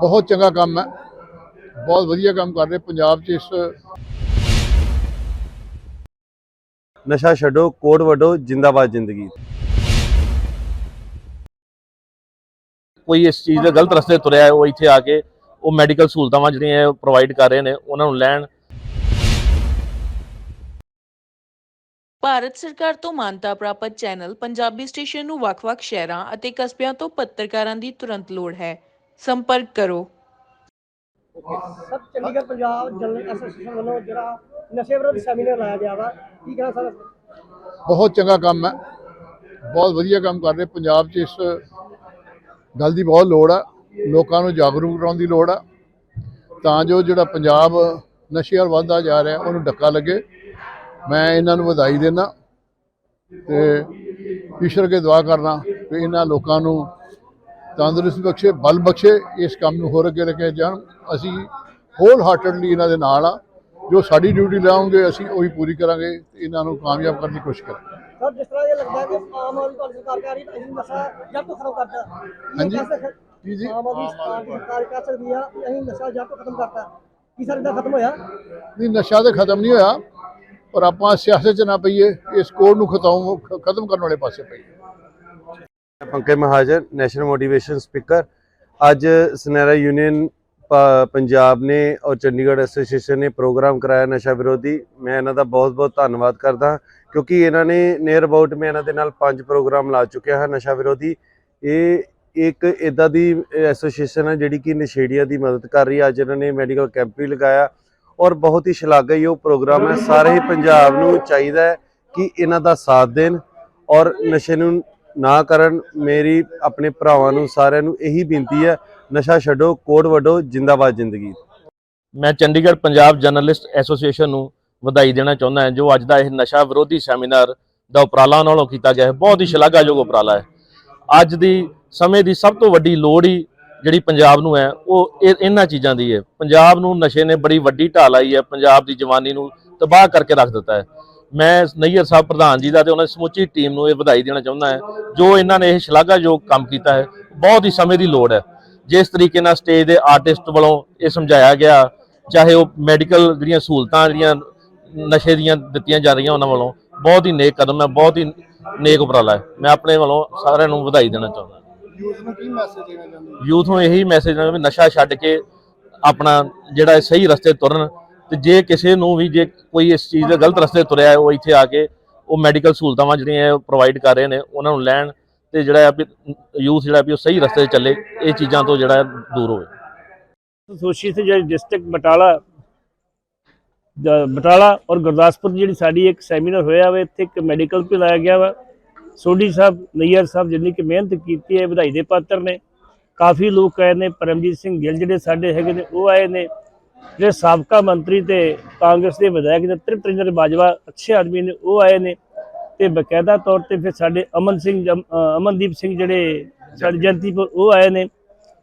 ਬਹੁਤ ਚੰਗਾ ਕੰਮ ਹੈ। ਬਹੁਤ ਵਧੀਆ ਕੰਮ ਕਰ ਰਹੇ ਪੰਜਾਬ 'ਚ ਇਸ ਨਸ਼ਾ ਛੱਡੋ ਕੋਡ ਵੱਡੋ ਜਿੰਦਾਬਾਦ ਜ਼ਿੰਦਗੀ। ਕੋਈ ਇਸ ਚੀਜ਼ ਦੇ ਗਲਤ ਰਸਤੇ ਤੁਰਿਆ ਹੈ ਉਹ ਇੱਥੇ ਆ ਕੇ ਉਹ ਮੈਡੀਕਲ ਸਹੂਲਤਾਂ ਜਿਹੜੀਆਂ ਪ੍ਰੋਵਾਈਡ ਕਰ ਰਹੇ ਨੇ ਉਹਨਾਂ ਨੂੰ ਲੈਣ। ਭਾਰਤ ਸਰਕਾਰ ਤੋਂ ਮਾਨਤਾ ਪ੍ਰਾਪਤ ਚੈਨਲ ਪੰਜਾਬੀ ਸਟੇਸ਼ਨ ਨੂੰ ਵੱਖ-ਵੱਖ ਸ਼ਹਿਰਾਂ ਅਤੇ ਕਸਬਿਆਂ ਤੋਂ ਪੱਤਰਕਾਰਾਂ ਦੀ ਤੁਰੰਤ ਲੋੜ ਹੈ। ਸੰਪਰਕ ਕਰੋ। Sir Chandigarh Punjab general association ਵੱਲੋਂ ਜਿਹੜਾ ਨਸ਼ੇ ਵਿਰੋਧੀ ਸੈਮੀਨਾਰ ਲਾਇਆ ਗਿਆ ਵਾ ਕੀ ਕਹਿਣਾ ਸਰ? ਬਹੁਤ ਚੰਗਾ ਕੰਮ ਹੈ। ਬਹੁਤ ਵਧੀਆ ਕੰਮ ਕਰ ਰਹੇ। ਪੰਜਾਬ 'ਚ ਇਸ ਗੱਲ ਦੀ ਬਹੁਤ ਲੋੜ ਆ। ਲੋਕਾਂ ਨੂੰ ਜਾਗਰੂਕ ਕਰਾਉਣ ਦੀ ਲੋੜ ਆ। ਤਾਂ ਜੋ ਜਿਹੜਾ ਪੰਜਾਬ ਨਸ਼ੇ ਵੱਲ ਵੱਧਦਾ ਜਾ ਰਿਹਾ ਉਹਨੂੰ ਡੱਕਾ ਲੱਗੇ। ਮੈਂ ਇਹਨਾਂ ਨੂੰ ਵਧਾਈ ਦੇਣਾ ਤੇ ਈਸ਼ਵਰ ਕੇ ਦੁਆ ਕਰਨਾ ਕਿ ਇਹਨਾਂ ਲੋਕਾਂ ਨੂੰ ਤੰਦਰੁਸਤੀ ਬਖਸ਼ੇ ਬਲ ਬਖਸ਼ੇ ਇਸ ਕੰਮ ਨੂੰ ਹੋਰ ਅੱਗੇ ਲੈ ਕੇ ਜਾਣ। ਅਸੀਂ ਹੋਲ ਹਾਰਟਡਲੀ ਇਹਨਾਂ ਦੇ ਨਾਲ ਆ। ਜੋ ਸਾਡੀ ਡਿਊਟੀ ਲਾਉਂਗੇ ਅਸੀਂ ਉਹੀ ਪੂਰੀ ਕਰਾਂਗੇ ਤੇ ਇਹਨਾਂ ਨੂੰ ਕਾਮਯਾਬ ਕਰਨ ਦੀ ਕੋਸ਼ਿਸ਼ ਕਰਾਂਗੇ। ਸਰ ਜਿਸ ਤਰ੍ਹਾਂ ਇਹ ਲੱਗਦਾ ਹੈ ਕਿ ਆਮ ਆਦਮੀ ਪਾਰਟੀ ਸਰਕਾਰ ਕਹਿ ਰਹੀ ਹੈ ਅਸੀਂ ਨਸ਼ਾ ਜਦ ਤੋਂ ਖਤਮ ਹਾਂਜੀ। ਜੀ ਜੀ? ਆਮ ਆਦਮੀ ਪਾਰਟੀ ਸਰਕਾਰ ਕਹਿ ਸਕਦੀ ਆ ਕਿ ਅਸੀਂ ਨਸ਼ਾ ਜਦ ਤੋਂ ਖਤਮ ਕਰਤਾ। ਕੀ ਸਰ ਇਹਦਾ ਖਤਮ ਹੋਇਆ? ਨਹੀਂ ਨਸ਼ਾ ਤੇ ਖਤਮ ਨਹੀਂ ਹੋਇਆ ਪਰ ਆਪਾਂ ਸਿਆਸਤ 'ਚ ਨਾ ਪਈਏ ਇਸ ਕੋਡ ਨੂੰ ਖਤਮ ਖਤਮ ਕਰਨ ਵਾਲੇ ਪਾਸੇ ਪਈਏ। Pankaj Mahajan national motivation speaker ਅੱਜ ਸਨੈਰਾ ਯੂਨੀਅਨ ਪੰਜਾਬ ਨੇ ਔਰ ਚੰਡੀਗੜ੍ਹ ਐਸੋਸੀਏਸ਼ਨ ਨੇ ਪ੍ਰੋਗਰਾਮ ਕਰਾਇਆ ਨਸ਼ਾ ਵਿਰੋਧੀ। ਮੈਂ ਇਹਨਾਂ ਦਾ ਬਹੁਤ-ਬਹੁਤ ਧੰਨਵਾਦ ਕਰਦਾ ਕਿਉਂਕਿ ਇਹਨਾਂ ਨੇ ਨੀਅਰ ਅਬਾਊਟ ਮੈਂ ਇਹਨਾਂ ਦੇ ਨਾਲ ਪੰਜ ਪ੍ਰੋਗਰਾਮ ਲਾ ਚੁੱਕਿਆ ਹਾਂ ਨਸ਼ਾ ਵਿਰੋਧੀ। ਇਹ ਇੱਕ ਇਦਾਂ ਦੀ ਐਸੋਸੀਏਸ਼ਨ ਹੈ ਜਿਹੜੀ ਕਿ ਨਸ਼ੇੜੀਆਂ ਦੀ ਮਦਦ ਕਰ ਰਹੀ ਹੈ ਅੱਜ ਇਹਨਾਂ ਨੇ ਮੈਡੀਕਲ ਕੈਂਪ ਵੀ ਲਗਾਇਆ ਔਰ ਬਹੁਤ ਹੀ ਸ਼ਲਾਘਾਯੋਗ ਪ੍ਰੋਗਰਾਮ ਹੈ ਸਾਰੇ ਹੀ ਪੰਜਾਬ ਨੂੰ ਚਾਹੀਦਾ ਹੈ ਕਿ ਇਹਨਾਂ ਦਾ ਸਾਥ ਦੇਣ ਔਰ ਨਸ਼ੇ ਨੂੰ ਨਾ ਕਰਨ, ਮੇਰੀ, ਆਪਣੇ ਭਰਾਵਾਂ ਨੂੰ, ਸਾਰਿਆਂ ਨੂੰ ਇਹੀ ਬੇਨਤੀ ਹੈ, ਨਸ਼ਾ ਛੱਡੋ, ਕੋਡ ਵੱਡੋ ਜਿੰਦਾਬਾਦ ਜ਼ਿੰਦਗੀ। ਮੈਂ ਚੰਡੀਗੜ੍ਹ ਪੰਜਾਬ ਜਰਨਲਿਸਟ ਐਸੋਸੀਏਸ਼ਨ ਨੂੰ ਵਧਾਈ ਦੇਣਾ ਚਾਹੁੰਦਾ ਹਾਂ, ਜੋ ਅੱਜ ਦਾ ਇਹ ਨਸ਼ਾ ਵਿਰੋਧੀ ਸੈਮੀਨਾਰ ਦਾ ਉਪਰਾਲਾ ਉਹਨਾਂ ਕੀਤਾ ਗਿਆ ਹੈ। ਬਹੁਤ ਹੀ ਸ਼ਲਾਘਾਯੋਗ ਉਪਰਾਲਾ ਹੈ। ਅੱਜ ਦੀ ਸਮੇਂ ਦੀ ਸਭ ਤੋਂ ਵੱਡੀ ਲੋੜ ਹੀ ਜਿਹੜੀ ਪੰਜਾਬ ਨੂੰ ਹੈ, ਉਹ ਇਹ- ਇਹਨਾਂ ਚੀਜ਼ਾਂ ਦੀ ਹੈ। ਪੰਜਾਬ ਨੂੰ ਨਸ਼ੇ ਨੇ ਬੜੀ ਵੱਡੀ ਢਾਲ ਲਾਈ ਹੈ, ਪੰਜਾਬ ਦੀ ਜਵਾਨੀ ਨੂੰ ਤਬਾਹ ਕਰਕੇ ਰੱਖ ਦਿੱਤਾ ਹੈ। ਮੈਂ ਨਈਅਰ ਸਾਹਿਬ ਪ੍ਰਧਾਨ ਜੀ ਦਾ ਤੇ ਉਹਨਾਂ ਦੀ ਸਮੁੱਚੀ ਟੀਮ ਨੂੰ ਇਹ ਵਧਾਈ ਦੇਣਾ ਚਾਹੁੰਦਾ ਹਾਂ। ਜੋ ਇਹਨਾਂ ਨੇ ਇਹ ਸ਼ਲਾਘਾਯੋਗ ਕੰਮ ਕੀਤਾ ਹੈ ਬਹੁਤ ਹੀ ਸਮੇਂ ਦੀ ਲੋੜ ਹੈ। ਜਿਸ ਤਰੀਕੇ ਨਾਲ ਸਟੇਜ ਦੇ ਆਰਟਿਸਟ ਵੱਲੋਂ ਇਹ ਸਮਝਾਇਆ ਗਿਆ ਚਾਹੇ ਉਹ ਮੈਡੀਕਲ ਜਿਹੜੀਆਂ ਸਹੂਲਤਾਂ ਜਿਹੜੀਆਂ ਨਸ਼ੇ ਦੀਆਂ ਦਿੱਤੀਆਂ ਜਾ ਰਹੀਆਂ ਉਹਨਾਂ ਵੱਲੋਂ ਬਹੁਤ ਹੀ ਨੇਕ ਕਦਮ ਹੈ ਬਹੁਤ ਹੀ ਨੇਕ ਉਪਰਾਲਾ ਹੈ। ਮੈਂ ਆਪਣੇ ਵੱਲੋਂ ਸਾਰਿਆਂ ਨੂੰ ਵਧਾਈ ਦੇਣਾ ਚਾਹੁੰਦਾ ਯੂਥ ਨੂੰ ਕੀ ਮੈਸੇਜ ਦੇਣਾ ਚਾਹੁੰਦੇ ਯੂਥ ਨੂੰ ਇਹੀ ਮੈਸੇਜ ਦੇਣਾ ਵੀ ਨਸ਼ਾ ਛੱਡ ਕੇ ਆਪਣਾ ਜਿਹੜਾ ਸਹੀ ਰਸਤੇ ਤੁਰਨ ਤੇ ਜੇ ਕਿਸੇ ਨੂੰ ਵੀ ਜੇ ਕੋਈ ਇਸ ਚੀਜ਼ ਦੇ ਗਲਤ ਰਸਤੇ ਤੁਰਿਆ ਹੈ, ਉਹ ਇੱਥੇ ਆ ਕੇ ਉਹ ਮੈਡੀਕਲ ਸਹੂਲਤਾਂ ਜਿਹੜੀਆਂ ਪ੍ਰੋਵਾਈਡ ਕਰ ਰਹੇ ਨੇ, ਉਹਨਾਂ ਨੂੰ ਲੈਣ ਤੇ ਜਿਹੜਾ ਵੀ ਯੂਥ ਜਿਹੜਾ ਵੀ ਉਹ ਸਹੀ ਰਸਤੇ ਚੱਲੇ, ਇਹ ਚੀਜ਼ਾਂ ਤੋਂ ਜਿਹੜਾ ਦੂਰ ਹੋਵੇ। ਐਸੋਸੀਏਸ਼ਨ ਜਿਹੜੀ ਡਿਸਟ੍ਰਿਕਟ ਬਟਾਲਾ ਬਟਾਲਾ ਔਰ ਗੁਰਦਾਸਪੁਰ ਦੀ ਜਿਹੜੀ ਸਾਡੀ ਇੱਕ ਸੈਮੀਨਾਰ ਹੋਇਆ ਵਾ, ਇੱਥੇ ਇੱਕ ਮੈਡੀਕਲ ਵੀ ਲਾਇਆ ਗਿਆ ਵਾ। ਸੋਢੀ ਸਾਹਿਬ, ਨਈਅਰ ਸਾਹਿਬ ਜਿੰਨੀ ਕਿ ਮਿਹਨਤ ਕੀਤੀ ਹੈ, ਵਧਾਈ ਦੇ ਪਾਤਰ ਨੇ। ਕਾਫੀ ਲੋਕ ਆਏ ਨੇ, ਪਰਮਜੀਤ ਸਿੰਘ ਗਿੱਲ ਜਿਹੜੇ ਸਾਡੇ ਹੈਗੇ ਨੇ, ਉਹ ਆਏ ਨੇ। ਜਿਹੜੇ ਸਾਬਕਾ ਮੰਤਰੀ ਤੇ ਕਾਂਗਰਸ ਦੇ ਵਿਧਾਇਕ ਨੇ, ਤ੍ਰਿਪਤ ਰੰਜਨ ਬਾਜਵਾ ਅੱਛੇ ਆਦਮੀ ਨੇ, ਉਹ ਆਏ ਨੇ ਤੇ ਬਕਾਇਦਾ ਤੌਰ ਤੇ ਫਿਰ ਸਾਡੇ ਅਮਨ ਸਿੰਘ ਜਮ- ਅਮਨਦੀਪ ਸਿੰਘ ਜਿਹੜੇ ਸਾਡੇ ਜੰਤੀਪੁਰ ਉਹ ਆਏ ਨੇ।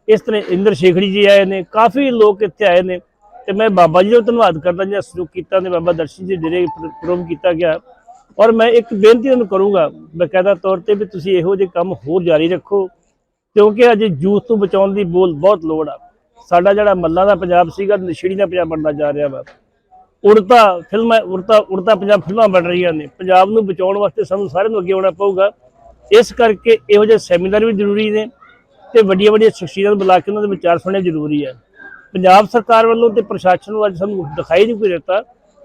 ਇਸ ਤਰ੍ਹਾਂ ਇੰਦਰ ਸ਼ੇਖੜੀ ਜੀ ਆਏ ਨੇ, ਕਾਫੀ ਲੋਕ ਇੱਥੇ ਆਏ ਨੇ ਤੇ ਮੈਂ ਬਾਬਾ ਜੀ ਦਾ ਧੰਨਵਾਦ ਕਰਦਾ ਜਿਹੜਾ ਸਹਿਯੋਗ ਕੀਤਾ ਨੇ, ਬਾਬਾ ਦਰਸ਼ਨ ਜੀ ਜਿਹੜੇ ਪ੍ਰੋਗਰਾਮ ਕੀਤਾ ਗਿਆ। ਔਰ ਮੈਂ ਇੱਕ ਬੇਨਤੀ ਤੁਹਾਨੂੰ ਕਰੂੰਗਾ, ਬਕਾਇਦਾ ਤੌਰ ਤੇ ਵੀ ਤੁਸੀਂ ਇਹੋ ਜਿਹੇ ਕੰਮ ਹੋਰ ਜਾਰੀ ਰੱਖੋ, ਕਿਉਂਕਿ ਅਜੇ ਯੂਥ ਨੂੰ ਬਚਾਉਣ ਦੀ ਬੋਲ ਬਹੁਤ ਲੋੜ ਆ। ਸਾਡਾ ਜਿਹੜਾ ਮੱਲਾਂ ਦਾ ਪੰਜਾਬ ਸੀਗਾ, ਨਸ਼ੇੜੀ ਦਾ ਪੰਜਾਬ ਬਣਦਾ ਜਾ ਰਿਹਾ ਵਾ। ਉੜਤਾ ਫਿਲਮਾਂ, ਉੜਤਾ ਉੜਤਾ ਪੰਜਾਬ ਫਿਲਮਾਂ ਬਣ ਰਹੀਆਂ ਨੇ। ਪੰਜਾਬ ਨੂੰ ਬਚਾਉਣ ਵਾਸਤੇ ਸਾਨੂੰ ਸਾਰਿਆਂ ਨੂੰ ਅੱਗੇ ਆਉਣਾ ਪਊਗਾ। ਇਸ ਕਰਕੇ ਇਹੋ ਜਿਹੇ ਸੈਮੀਨਾਰ ਵੀ ਜ਼ਰੂਰੀ ਨੇ ਤੇ ਵੱਡੀਆਂ ਵੱਡੀਆਂ ਸ਼ਖਸੀਅਤਾਂ ਨੂੰ ਬੁਲਾ ਕੇ ਉਹਨਾਂ ਦੇ ਵਿਚਾਰ ਸੁਣਨੇ ਜ਼ਰੂਰੀ ਹੈ ਪੰਜਾਬ ਸਰਕਾਰ ਵੱਲੋਂ ਤੇ ਪ੍ਰਸ਼ਾਸਨ ਨੂੰ ਅੱਜ ਸਾਨੂੰ ਦਿਖਾਈ ਨਹੀਂ ਕੋਈ ਦਿੱਤਾ।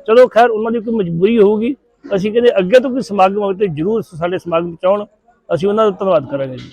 ਚਲੋ ਖੈਰ, ਉਹਨਾਂ ਦੀ ਕੋਈ ਮਜਬੂਰੀ ਹੋਊਗੀ। ਅਸੀਂ ਕਹਿੰਦੇ ਅੱਗੇ ਤੋਂ ਕੋਈ ਸਮਾਗਮ ਹੋਵੇ ਤੇ ਜ਼ਰੂਰ ਸਾਡੇ ਸਮਾਗਮ ਚ ਅਸੀਂ ਉਹਨਾਂ ਦਾ ਧੰਨਵਾਦ ਕਰਾਂਗੇ ਜੀ।